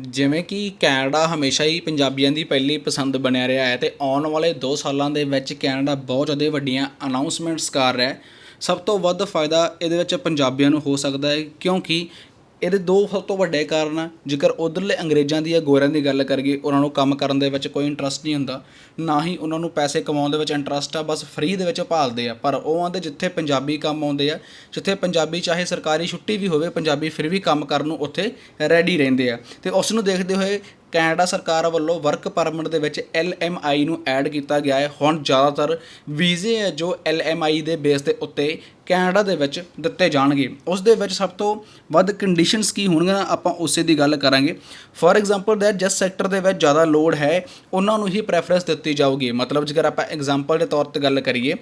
ਜਿਵੇਂ ਕਿ ਕੈਨੇਡਾ ਹਮੇਸ਼ਾ ਹੀ ਪੰਜਾਬੀਆਂ ਦੀ ਪਹਿਲੀ ਪਸੰਦ ਬਣਿਆ ਰਿਹਾ ਹੈ ਤੇ ਆਉਣ ਵਾਲੇ 2 ਸਾਲਾਂ ਦੇ ਵਿੱਚ ਕੈਨੇਡਾ ਬਹੁਤ ਜ਼ਿਆਦਾ ਵੱਡੀਆਂ ਅਨਾਉਂਸਮੈਂਟਸ ਕਰ ਰਿਹਾ ਹੈ। ਸਭ ਤੋਂ ਵੱਧ ਫਾਇਦਾ ਇਹਦੇ ਵਿੱਚ ਪੰਜਾਬੀਆਂ ਨੂੰ ਹੋ ਸਕਦਾ ਹੈ ਕਿਉਂਕਿ ਇਹਦੇ ਦੋ ਸਭ ਤੋਂ ਵੱਡੇ ਕਾਰਨ ਆ। ਜੇਕਰ ਉਧਰਲੇ ਅੰਗਰੇਜ਼ਾਂ ਦੀ ਜਾਂ ਗੋਰਿਆਂ ਦੀ ਗੱਲ ਕਰੀਏ, ਉਹਨਾਂ ਨੂੰ ਕੰਮ ਕਰਨ ਦੇ ਵਿੱਚ ਕੋਈ ਇੰਟਰਸਟ ਨਹੀਂ ਹੁੰਦਾ, ਨਾ ਹੀ ਉਹਨਾਂ ਨੂੰ ਪੈਸੇ ਕਮਾਉਣ ਦੇ ਵਿੱਚ ਇੰਟਰਸਟ ਆ, ਬਸ ਫ੍ਰੀ ਦੇ ਵਿੱਚ ਭਾਲਦੇ ਆ। ਪਰ ਉਹ ਆਂਦੇ ਜਿੱਥੇ ਪੰਜਾਬੀ ਕੰਮ ਆਉਂਦੇ ਆ, ਜਿੱਥੇ ਪੰਜਾਬੀ ਚਾਹੇ ਸਰਕਾਰੀ ਛੁੱਟੀ ਵੀ ਹੋਵੇ, ਪੰਜਾਬੀ ਫਿਰ ਵੀ ਕੰਮ ਕਰਨ ਨੂੰ ਉੱਥੇ ਰੈਡੀ ਰਹਿੰਦੇ ਆ। ਤੇ ਉਸ ਨੂੰ ਦੇਖਦੇ ਹੋਏ ਕੈਨੇਡਾ ਸਰਕਾਰ ਵੱਲੋਂ ਵਰਕ ਪਰਮਿਟ ਦੇ ਵਿੱਚ LMI ਨੂੰ ਐਡ ਕੀਤਾ ਗਿਆ ਹੈ। ਹੁਣ ਜ਼ਿਆਦਾਤਰ ਵੀਜ਼ੇ ਹੈ ਜੋ LMI ਦੇ ਬੇਸ ਦੇ ਉੱਤੇ ਕੈਨੇਡਾ ਦੇ ਵਿੱਚ ਦਿੱਤੇ ਜਾਣਗੇ। ਉਸ ਦੇ ਵਿੱਚ ਸਭ ਤੋਂ ਵੱਧ ਕੰਡੀਸ਼ਨਸ ਕੀ ਹੋਣਗੀਆਂ ਆਪਾਂ ਉਸੇ ਦੀ ਗੱਲ ਕਰਾਂਗੇ। ਫੋਰ ਐਗਜ਼ਾਮਪਲ ਦੈਟ ਜਿਸ ਸੈਕਟਰ ਦੇ ਵਿੱਚ ਜ਼ਿਆਦਾ ਲੋਡ ਹੈ, ਉਹਨਾਂ ਨੂੰ ਹੀ ਪ੍ਰੈਫਰੈਂਸ ਦਿੱਤੀ ਜਾਊਗੀ। ਮਤਲਬ ਜੇਕਰ ਆਪਾਂ ਐਗਜ਼ਾਮਪਲ ਦੇ ਤੌਰ ਤੇ ਗੱਲ ਕਰੀਏ,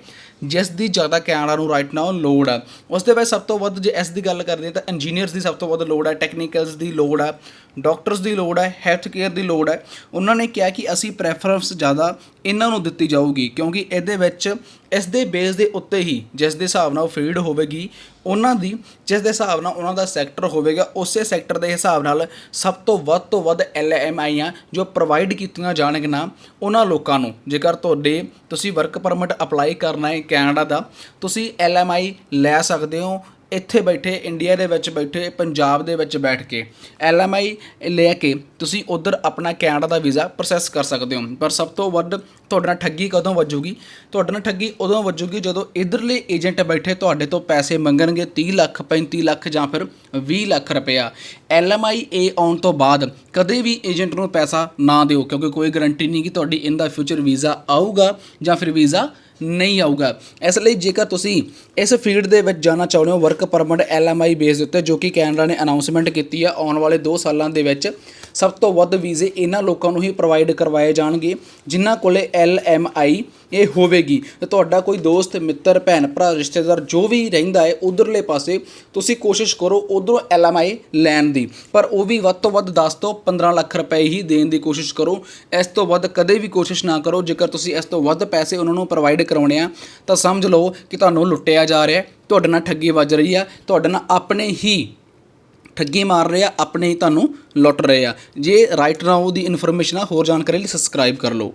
ਜਿਸ ਦੀ ਜ਼ਿਆਦਾ ਕੈਨੇਡਾ ਨੂੰ ਰਾਈਟ ਨਾਓ ਲੋਡ ਆ, ਉਸ ਦੇ ਵਿੱਚ ਸਭ ਤੋਂ ਵੱਧ ਜੇ ਇਸ ਦੀ ਗੱਲ ਕਰਦੇ ਤਾਂ ਇੰਜੀਨੀਅਰਸ ਦੀ ਸਭ ਤੋਂ ਵੱਧ ਲੋਡ ਹੈ ਟੈਕਨੀਕਲਸ ਦੀ ਲੋਡ ਆ ਡਾਕਟਰਸ ਦੀ ਲੋੜ ਹੈ ਹੈਲਥ ਕੇਅਰ ਦੀ ਲੋੜ ਹੈ। ਉਹਨਾਂ ਨੇ ਕਿਹਾ ਕਿ ਅਸੀਂ ਪ੍ਰੈਫਰੈਂਸ ਜ਼ਿਆਦਾ ਇਹਨਾਂ ਨੂੰ ਦਿੱਤੀ ਜਾਊਗੀ, ਕਿਉਂਕਿ ਇਹਦੇ ਵਿੱਚ ਇਸ ਦੇ ਬੇਸ ਦੇ ਉੱਤੇ ਹੀ ਜਿਸ ਦੇ ਹਿਸਾਬ ਨਾਲ ਉਹ ਫੀਲਡ ਹੋਵੇਗੀ, ਉਹਨਾਂ ਦੀ ਜਿਸ ਦੇ ਹਿਸਾਬ ਨਾਲ ਉਹਨਾਂ ਦਾ ਸੈਕਟਰ ਹੋਵੇਗਾ, ਉਸੇ ਸੈਕਟਰ ਦੇ ਹਿਸਾਬ ਨਾਲ ਸਭ ਤੋਂ ਵੱਧ ਤੋਂ ਵੱਧ ਐਲਐਮਆਈਆਂ ਜੋ ਪ੍ਰੋਵਾਈਡ ਕੀਤੀਆਂ ਜਾਣਗੀਆਂ ਉਹਨਾਂ ਲੋਕਾਂ ਨੂੰ। ਜੇਕਰ ਤੁਹਾਡੇ ਤੁਸੀਂ ਵਰਕ ਪਰਮਿਟ ਅਪਲਾਈ ਕਰਨਾ ਹੈ ਕੈਨੇਡਾ ਦਾ, ਤੁਸੀਂ ਐਲਐਮਆਈ ਲੈ ਸਕਦੇ ਹੋ ਇੱਥੇ ਬੈਠੇ, ਇੰਡੀਆ ਦੇ ਵਿੱਚ ਬੈਠੇ, ਪੰਜਾਬ ਦੇ ਵਿੱਚ ਬੈਠ ਕੇ ਐਲਐਮਆਈ ਲੈ ਕੇ ਤੁਸੀਂ ਉਧਰ ਆਪਣਾ ਕੈਨੇਡਾ ਦਾ ਵੀਜ਼ਾ ਪ੍ਰੋਸੈਸ ਕਰ ਸਕਦੇ ਹੋ। ਪਰ ਸਭ ਤੋਂ ਵੱਧ ਤੁਹਾਡੇ ਨਾਲ ਠੱਗੀ ਕਦੋਂ ਵੱਜੂਗੀ? ਤੁਹਾਡੇ ਨਾਲ ਠੱਗੀ ਉਦੋਂ ਵੱਜੂਗੀ ਜਦੋਂ ਇਧਰਲੇ ਏਜੰਟ ਬੈਠੇ, ਤੁਹਾਡੇ ਤੋਂ ਪੈਸੇ ਮੰਗਣਗੇ 30 ਲੱਖ 35 ਲੱਖ ਜਾਂ ਫਿਰ 20 ਲੱਖ ਰੁਪਇਆ। ਐਲਐਮਆਈ ਏ ਆਉਣ ਤੋਂ ਬਾਅਦ ਕਦੇ ਵੀ ਏਜੰਟ ਨੂੰ ਪੈਸਾ ਨਾ ਦਿਓ, ਕਿਉਂਕਿ ਕੋਈ ਗਾਰੰਟੀ ਨਹੀਂ ਕਿ ਤੁਹਾਡੀ ਇਨ ਦਾ ਫਿਊਚਰ ਵੀਜ਼ਾ ਆਊਗਾ ਜਾਂ ਫਿਰ ਵੀਜ਼ਾ ਨਹੀਂ ਆਊਗਾ। ਇਸ ਲਈ ਜੇਕਰ ਤੁਸੀਂ ਇਸ ਫੀਲਡ ਦੇ ਵਿੱਚ ਜਾਣਾ ਚਾਹੁੰਦੇ ਹੋ ਵਰਕ ਪਰਮਿਟ ਐਲਐਮਆਈ ਬੇਸ ਦੇ ਉੱਤੇ, ਜੋ ਕਿ ਕੈਨੇਡਾ ਨੇ ਅਨਾਉਂਸਮੈਂਟ ਕੀਤੀ ਹੈ ਆਉਣ ਵਾਲੇ 2 ਸਾਲਾਂ ਦੇ ਵਿੱਚ ਸਭ ਤੋਂ ਵੱਧ ਵੀਜ਼ੇ ਇਹਨਾਂ ਲੋਕਾਂ ਨੂੰ ਹੀ ਪ੍ਰੋਵਾਈਡ ਕਰਵਾਏ ਜਾਣਗੇ, ਜਿਨ੍ਹਾਂ ਕੋਲੇ ਐਲਐਮਆਈ ਇਹ ਹੋਵੇਗੀ। ਤੇ ਤੁਹਾਡਾ ਕੋਈ ਦੋਸਤ, ਮਿੱਤਰ, ਭੈਣ, ਭਰਾ, ਰਿਸ਼ਤੇਦਾਰ ਜੋ ਵੀ ਰਹਿੰਦਾ ਹੈ, ਉਧਰਲੇ ਪਾਸੇ ਤੁਸੀਂ ਕੋਸ਼ਿਸ਼ ਕਰੋ ਉਧਰੋਂ ਐਲਐਮਆਈ ਲੈਣ ਦੀ। ਪਰ ਉਹ ਵੀ ਵੱਧ ਤੋਂ ਵੱਧ 10 ਤੋਂ 15 ਲੱਖ ਰੁਪਏ ਹੀ ਦੇਣ ਦੀ ਕੋਸ਼ਿਸ਼ ਕਰੋ। ਇਸ ਤੋਂ ਵੱਧ ਕਦੇ ਵੀ ਕੋਸ਼ਿਸ਼ ਨਾ ਕਰੋ। ਜੇਕਰ ਤੁਸੀਂ ਇਸ ਤੋਂ ਵੱਧ ਪੈਸੇ ਉਹਨਾਂ ਨੂੰ ਪ੍ਰੋਵਾਈਡ ਕਰਾਉਣੇ ਆ, ਤਾਂ ਸਮਝ ਲਓ ਕਿ ਤੁਹਾਨੂੰ ਲੁੱਟਿਆ ਜਾ ਰਿਹਾ ਤੁਹਾਡੇ ਨਾਲ ਠੱਗੀ ਵੱਜ ਰਹੀ ਆ। ਤੁਹਾਡੇ ਨਾਲ ਆਪਣੇ ਹੀ ਠੱਗੀ ਮਾਰ ਰਹੇ ਆ, ਆਪਣੇ ਹੀ ਤੁਹਾਨੂੰ ਲੁੱਟ ਰਹੇ ਆ। ਜੇ ਰਾਈਟ ਨਾਓ ਦੀ ਇਨਫੋਰਮੇਸ਼ਨ ਆ, ਹੋਰ ਜਾਣਕਾਰੀ ਲਈ ਸਬਸਕ੍ਰਾਈਬ ਕਰ ਲਓ।